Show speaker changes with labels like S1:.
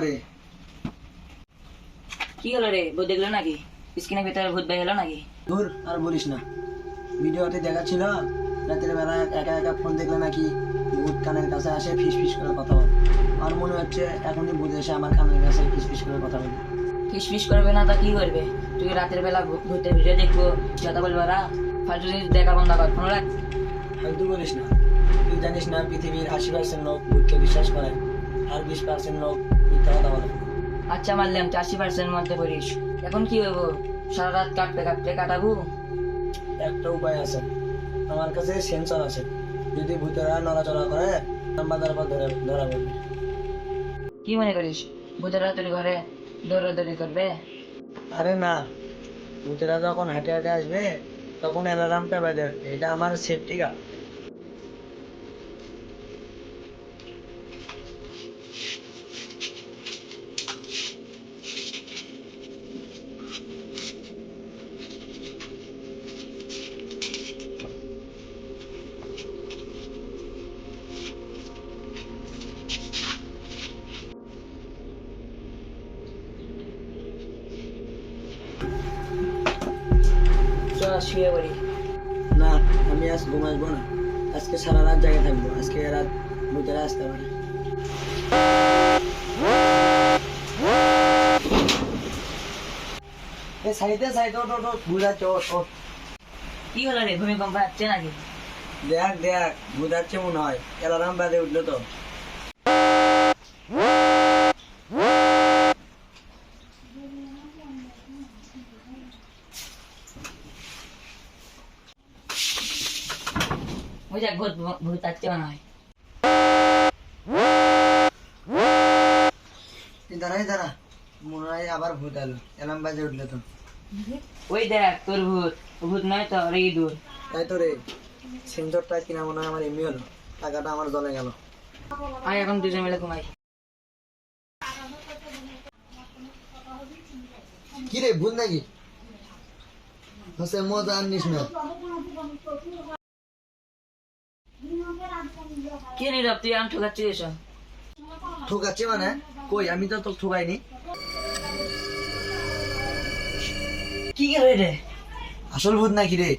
S1: আমারে
S2: কি হলো রে? ভূত দেখল নাকি? স্ক্রিনের ভিতরে ভূত বের হলো নাকি?
S1: দূর আর বলিস না। ভিডিওতে দেখাচ্ছিল রাতের বেলা একা একা ফোন দেখলে নাকি ভূত কানের কাছে আসে ফিস ফিস করে কথা বলে। আর মনে হচ্ছে এখনই ভূত এসে আমার কানের কাছে ফিস ফিস করে কথা বলে
S2: ফিস করবে না তা কি করবে? তুই রাতের বেলা ভূতের ভিডিও দেখব? কথা বলব রা ফালতু জিনিস দেখা বন্ধ কর ফোন রাখ।
S1: ফালতু বলিস না। তুই জানিস না পৃথিবীর আশি পার্সেন্ট লোক ভূতকে বিশ্বাস করে। আর বিশ পার্সেন্ট লোক মিথ্যা কথা বলে
S2: আচ্ছা চারশি পার্সেন্ট মধ্যে পড়িস এখন কি হইব? সারা রাত কাটতে কাটতে কাটাবো?
S1: একটা উপায় আছে। আমার কাছে সেন্সর আছে। যদি ভূতেরা নড়াচড়া করে নাম্বার পর ধরে ধরা পড়বে।
S2: কি মনে করিস? ভূতের রাতের ঘরে দৌড়াদৌড়ি করবে?
S1: আরে না। ভূতেরা যখন হাঁটে হাঁটে আসবে তখন অ্যালার্মটা বাজে এটা আমার সেফটি গার্ড
S2: শুয়ে পড়ি।
S1: না আমি আজ ঘুম আসব না। আজকে সারা রাত জায়গায় থাকব। আজকে রাত ভূতেরা আসতে পারে। এ সাইডে সাইড ওট ওট ওট বুঝাচ্ছে ওট ওট
S2: কি হলো রে? ভূমিকম্প আসছে নাকি?
S1: দেখ দেখ বুঝাচ্ছে মনে হয়। অ্যালার্ম বাজে উঠল তো।
S2: দেখ ভূত ভূত আসছে মনে হয়
S1: দাঁড়াই দাঁড়া মনে হয় আবার ভূত এলো অ্যালার্ম বাজে উঠল তো।
S2: ওই দেখ তোর ভূত। ভূত নয় তো রে দূর
S1: তাই তো রে। সেন্সরটা কিনা মনে হয় আমার এমনি হলো। টাকাটা আমার জলে গেল।
S2: আয় এখন দুজন মিলে ঘুমাই।
S1: কি রে ভূত নাকি? হসে মজা আনিস না।
S2: কি নীরব তুই আম ঠকাচ্ছিস এসব
S1: ঠকাচ্ছে মানে? কই? আমি তো তোকে ঠকাইনি।
S2: কি করে রে
S1: আসল ভূত নাকি রে?